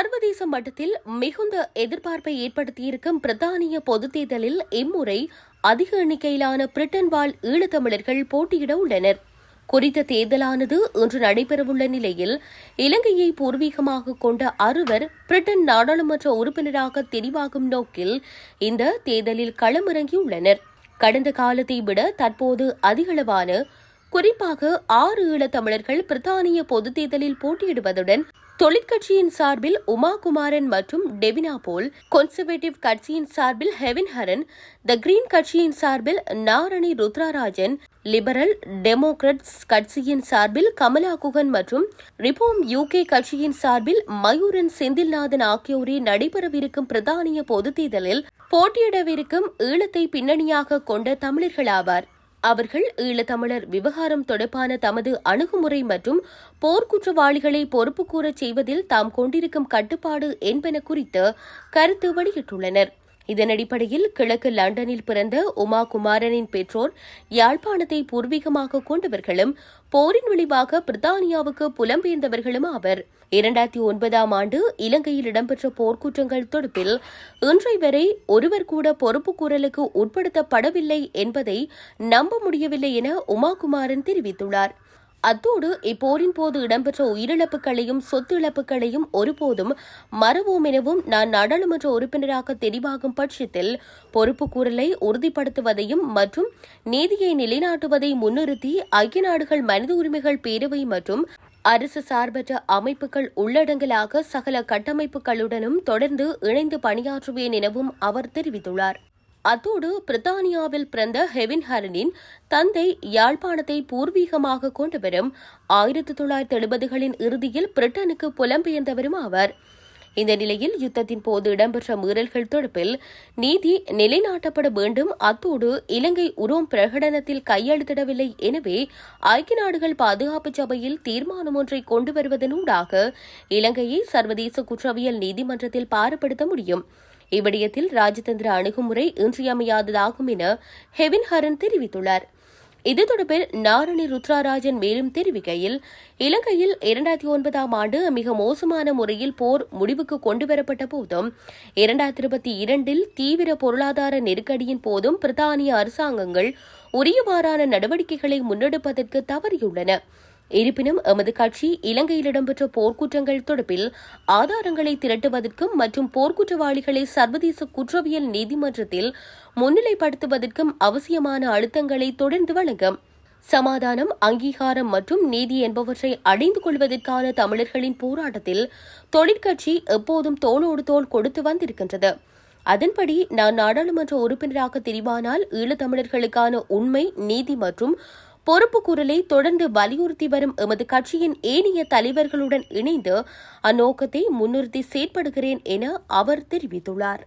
சர்வதேச மட்டத்தில் மிகுந்த எதிர்பார்ப்பை ஏற்படுத்தியிருக்கும் பிரித்தானிய பொதுத் தேர்தலில் இம்முறை அதிக எண்ணிக்கையிலான பிரிட்டன் வாழ் ஈழத்தமிழர்கள் போட்டியிட உள்ளனர். குறித்த தேர்தலானது இன்று நடைபெறவுள்ள நிலையில் இலங்கையை பூர்வீகமாக கொண்ட அறுவர் பிரிட்டன் நாடாளுமன்ற உறுப்பினராக தெரிவாகும் நோக்கில் இந்த தேர்தலில் களமிறங்கியுள்ளனர். கடந்த காலத்தை விட தற்போது அதிகளவான குறிப்பாக ஆறு ஈழத்தமிழர்கள் பிரித்தானிய பொதுத் தேர்தலில் போட்டியிடுவதுடன் தொழிற்கட்சியின் சார்பில் உமா குமாரன் மற்றும் டெவினா போல் கன்சர்வேட்டிவ் கட்சியின் சார்பில் ஹெவின் ஹரன் த கிரீன் கட்சியின் சார்பில் நாரணி ருத்ராராஜன் லிபரல் டெமோக்ரட்ஸ் கட்சியின் சார்பில் கமலா குகன் மற்றும் ரிபோம் யூகே கட்சியின் சார்பில் மயூரன் செந்தில்நாதன் ஆகியோரே நடைபெறவிருக்கும் பிரதானிய பொதுத் தேர்தலில் போட்டியிடவிருக்கும் ஈழத்தை பின்னணியாக கொண்ட தமிழர்களாவார் அவர்கள் ஈழத்தமிழர் விவகாரம் தொடர்பான தமது அணுகுமுறை மற்றும் போர்க்குற்றவாளிகளை பொறுப்பு கூறச் செய்வதில் தாம் கொண்டிருக்கும் கட்டுப்பாடு என்பன குறித்து கருத்து வெளியிட்டுள்ளனர். இதன் அடிப்படையில் கிழக்கு லண்டனில் பிறந்த உமா குமாரனின் பெற்றோர் யாழ்ப்பாணத்தை பூர்வீகமாக கொண்டவர்களும் போரின் விளைவாக பிரித்தானியாவுக்கு புலம்பெயர்ந்தவர்களும் ஆவர். இரண்டாயிரத்தி ஒன்பதாம் ஆண்டு இலங்கையில் இடம்பெற்ற போர்க்குற்றங்கள் தொடர்பில் இன்றை வரை ஒருவர் கூட பொறுப்பு கூறலுக்கு உட்படுத்தப்படவில்லை என்பதை நம்ப முடியவில்லை என உமாகுமாரன் தெரிவித்துள்ளார். அத்தோடு இப்போரின் போது இடம்பெற்ற உயிரிழப்புகளையும் சொத்து இழப்புகளையும் ஒருபோதும் மறவோம் எனவும் நான் நாடாளுமன்ற உறுப்பினராக தெரிவாகும் பட்சத்தில் பொறுப்பு கூறலை உறுதிப்படுத்துவதையும் மற்றும் நீதியை நிலைநாட்டுவதை முன்னிறுத்தி ஐக்கிய நாடுகள் மனித உரிமைகள் பேரவை மற்றும் அரசு சார்பற்ற அமைப்புகள் உள்ளடங்கலாக சகல கட்டமைப்புகளுடனும் தொடர்ந்து இணைந்து பணியாற்றுவேன் எனவும் அவர் தெரிவித்துள்ளார். அத்தோடு பிரித்தானியாவில் பிறந்த ஹெவின் ஹரனின் தந்தை யாழ்ப்பாணத்தை பூர்வீகமாக கொண்டவரும் ஆயிரத்தி தொள்ளாயிரத்தி எழுபதுகளின் இறுதியில் பிரிட்டனுக்கு புலம்பெயர்ந்தவரும் ஆவார். இந்த நிலையில் யுத்தத்தின் போது இடம்பெற்ற மீறல்கள் தொடர்பில் நீதி நிலைநாட்டப்பட வேண்டும். அத்தோடு இலங்கை உரோம் பிரகடனத்தில் கையெழுத்திடவில்லை. எனவே ஐக்கிய நாடுகள் பாதுகாப்பு சபையில் தீர்மானம் ஒன்றை கொண்டு வருவதனூடாக இலங்கையை சர்வதேச குற்றவியல் நீதிமன்றத்தில் பாரப்படுத்த முடியும். இவ்விடயத்தில் ராஜதந்திர அணுகுமுறை இன்றியமையாததாகும் என ஹெவின் ஹரன் தெரிவித்துள்ளார். இது தொடர்பில் நாரணி ருத்ராராஜன் மேலும் தெரிவிக்கையில் இலங்கையில் இரண்டாயிரத்தி ஒன்பதாம் ஆண்டு மிக மோசமான முறையில் போர் முடிவுக்கு கொண்டுவரப்பட்ட போதும் இரண்டாயிரத்தி இருபத்தி இரண்டில் தீவிர பொருளாதார நெருக்கடியின் போதும் பிரித்தானிய அரசாங்கங்கள் உரியவாறான நடவடிக்கைகளை முன்னெடுப்பதற்கு தவறியுள்ளன. இருப்பினும் எமது கட்சி இலங்கையில் இடம்பெற்ற போர்க்குற்றங்கள் தொடர்பில் ஆதாரங்களை திரட்டுவதற்கும் மற்றும் போர்க்குற்றவாளிகளை சர்வதேச குற்றவியல் நீதிமன்றத்தில் முன்னிலைப்படுத்துவதற்கும் அவசியமான அழுத்தங்களை தொடர்ந்து வழங்கும் சமாதானம் அங்கீகாரம் மற்றும் நீதி என்பவற்றை அடைந்து கொள்வதற்கான தமிழர்களின் போராட்டத்தில் தொழிற்கட்சி எப்போதும் தோளோடு தோல் கொடுத்து வந்திருக்கின்றது. அதன்படி நான் நாடாளுமன்ற உறுப்பினராக தெரிவானால் ஈழத்தமிழர்களுக்கான உண்மை நீதி மற்றும் பொறுப்பு குரலை தொடர்ந்து வலியுறுத்தி வரும் எமது கட்சியின் ஏனைய தலைவர்களுடன் இணைந்து அந்நோக்கத்தை முன்னிறுத்தி செயற்படுகிறேன் என அவர் தெரிவித்துள்ளார்.